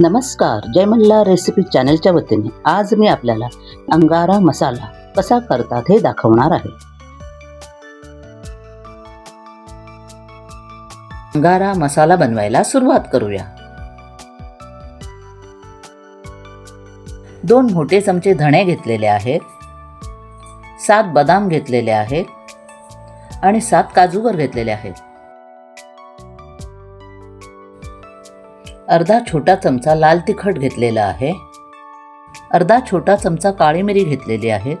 नमस्कार जयमल्ला रेसिपी चॅनलच्या वतीने आज मी आपल्याला अंगारा मसाला कसा करतात हे दाखवणार आहे. अंगारा मसाला बनवायला सुरुवात करूया. दोन मोठे चमचे धणे घेतलेले आहेत सात बदाम घेतलेले आहेत आणि सात काजूगर घेतलेले आहेत. अर्धा छोटा चमचा लाल तिखट घेतलेला आहे. अर्धा छोटा चमचा काळी मिरी घेतलेली आहे.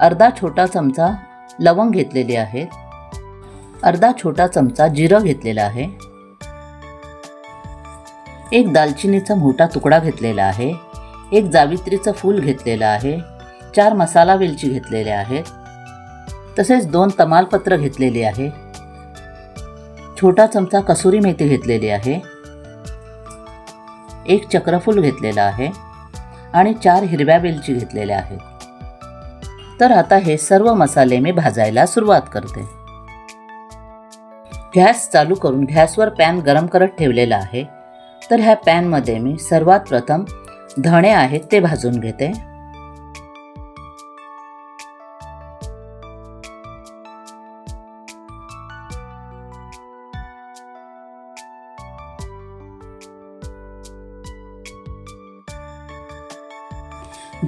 अर्धा छोटा चमचा लवंग घेतलेली आहे. अर्धा छोटा चमचा जिरं घेतलेला आहे. एक दालचिनीचा मोठा तुकडा घेतलेला आहे. एक जावित्रीचं फूल घेतलेलं आहे. चार मसाला वेलची घेतलेल्या आहेत. तसेच दोन तमालपत्र घेतलेली आहे. छोटा चमचा कसुरी मेथी घेतलेली आहे. एक चक्रफूल घेतलेला आहे आणि चार हिरव्या वेलची घेतलेल्या आहेत. तर आता हे सर्व मसाले मी भाजायला सुरुवात करते. गॅस चालू करून गॅसवर पॅन गरम करत ठेवलेला आहे. तर ह्या पॅनमध्ये मी सर्वात प्रथम धणे आहेत ते भाजून घेते.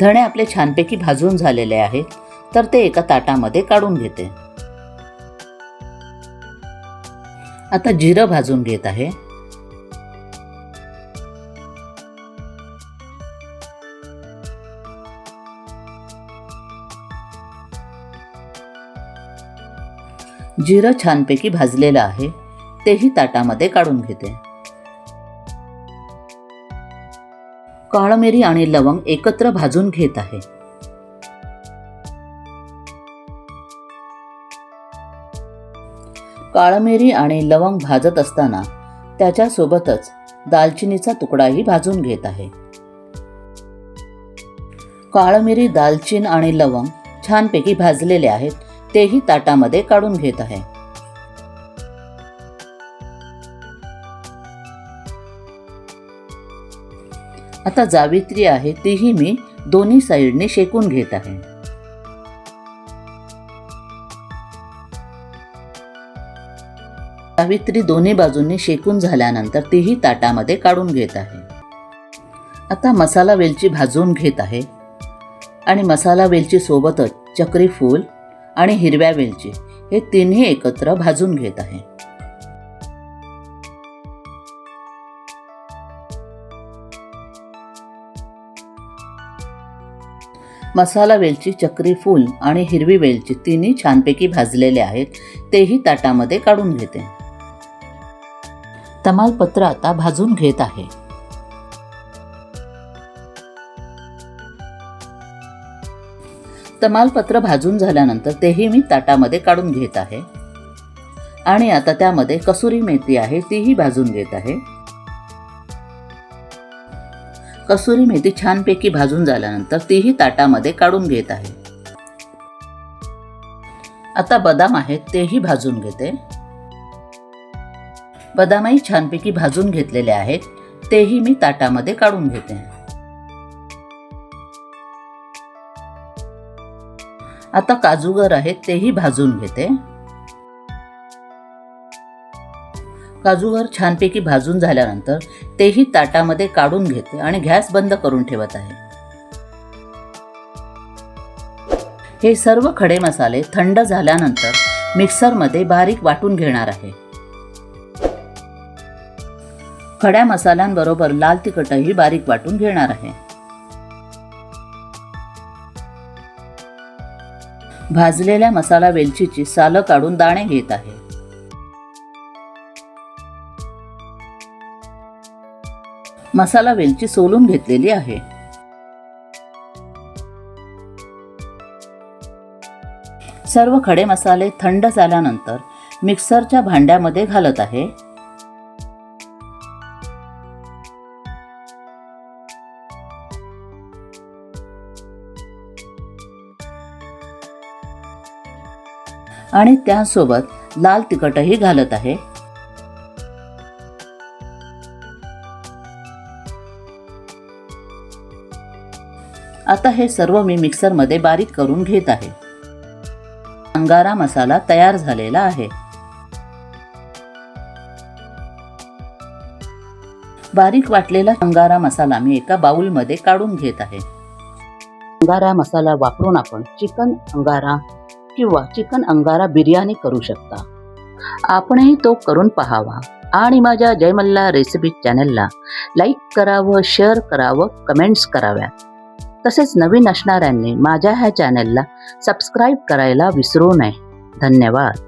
धणे आपले छानपैकी भाजून झालेले आहेत तर ते एका ताटामध्ये काढून घेते. आता जिरं भाजून घेत आहे. जिरं छानपैकी भाजलेलं आहे तेही ताटामध्ये काढून घेते. काळमिरी आणि लवंग एकत्र भाजून घेत आहे. काळमिरी आणि लवंग भाजत असताना त्याच्यासोबतच दालचिनीचा तुकडाही भाजून घेत आहे. काळमिरी दालचीन आणि लवंग छानपैकी भाजलेले आहेत तेही ताटामध्ये काढून घेत आहे. आता जावित्री आहे तीही मी दोन्ही साईडने शेकून घेत आहे. सावित्री दोन्ही बाजूंनी शेकून झाल्यानंतर तीही ताटामध्ये काढून घेत आहे. आता मसाला वेलची भाजून घेत आहे. आणि मसाला वेलची सोबतच चक्री फूल आणि हिरव्या वेलची हे तिन्ही एकत्र भाजून घेत आहे. मसाला वेलची चक्री फूल आणि हिरवी वेलची तिन्ही छानपैकी भाजलेले आहेत तेही ताटामध्ये काढून घेते. तमालपत्र आता भाजून घेत आहे. तमालपत्र भाजून झाल्यानंतर तेही मी ताटामध्ये काढून घेत आहे. आणि आता त्यामध्ये कसुरी मेथी आहे तीही भाजून घेत आहे. कसुरी मेथी छानपैकी भाजून झाल्यानंतर तीही ताटामध्ये काढून घेत आहे. आता बदाम आहेत तेही भाजून घेते. बदामही छानपैकी भाजून घेतलेले आहेत तेही मी ताटामध्ये काढून घेते. आता काजूगर आहेत तेही भाजून घेते. काजूवर छानपैकी भाजून झाल्यानंतर तेही ताटामध्ये काढून घेते आणि गॅस बंद करून ठेवत आहे. हे सर्व खडे मसाले थंड झाल्यानंतर मिक्सरमध्ये बारीक वाटून घेणार आहे. खड्या मसाल्यांबरोबर लाल तिखटही बारीक वाटून घेणार आहे. भाजलेल्या मसाला वेलचीची सालं काढून दाणे घेत आहे. मसाला वेलची सोलून घेतलेली आहे. सर्व खडे मसाले थंड झाल्यानंतर मिक्सरच्या भांड्यामध्ये घालत आहे. आणि त्यासोबत लाल तिखटही घालत आहे. आता हे सर्व मी मिक्सरमध्ये बारीक करून घेत आहे. अंगारा मसाला तयार झालेला आहे. बारीक वाटलेला अंगारा मसाला मी एका बाउलमध्ये काढून घेत आहे. अंगारा मसाला वापरून आपण चिकन अंगारा किंवा चिकन अंगारा बिर्याणी करू शकता. आपणही तो करून पहावा आणि माझ्या जयमल्ला रेसिपी चॅनलला लाईक करावं शेअर करावं कमेंट्स कराव्यात. तसेच नवीन असणाऱ्यांनी माझ्या ह्या चॅनलला सबस्क्राईब करायला विसरू नये. धन्यवाद.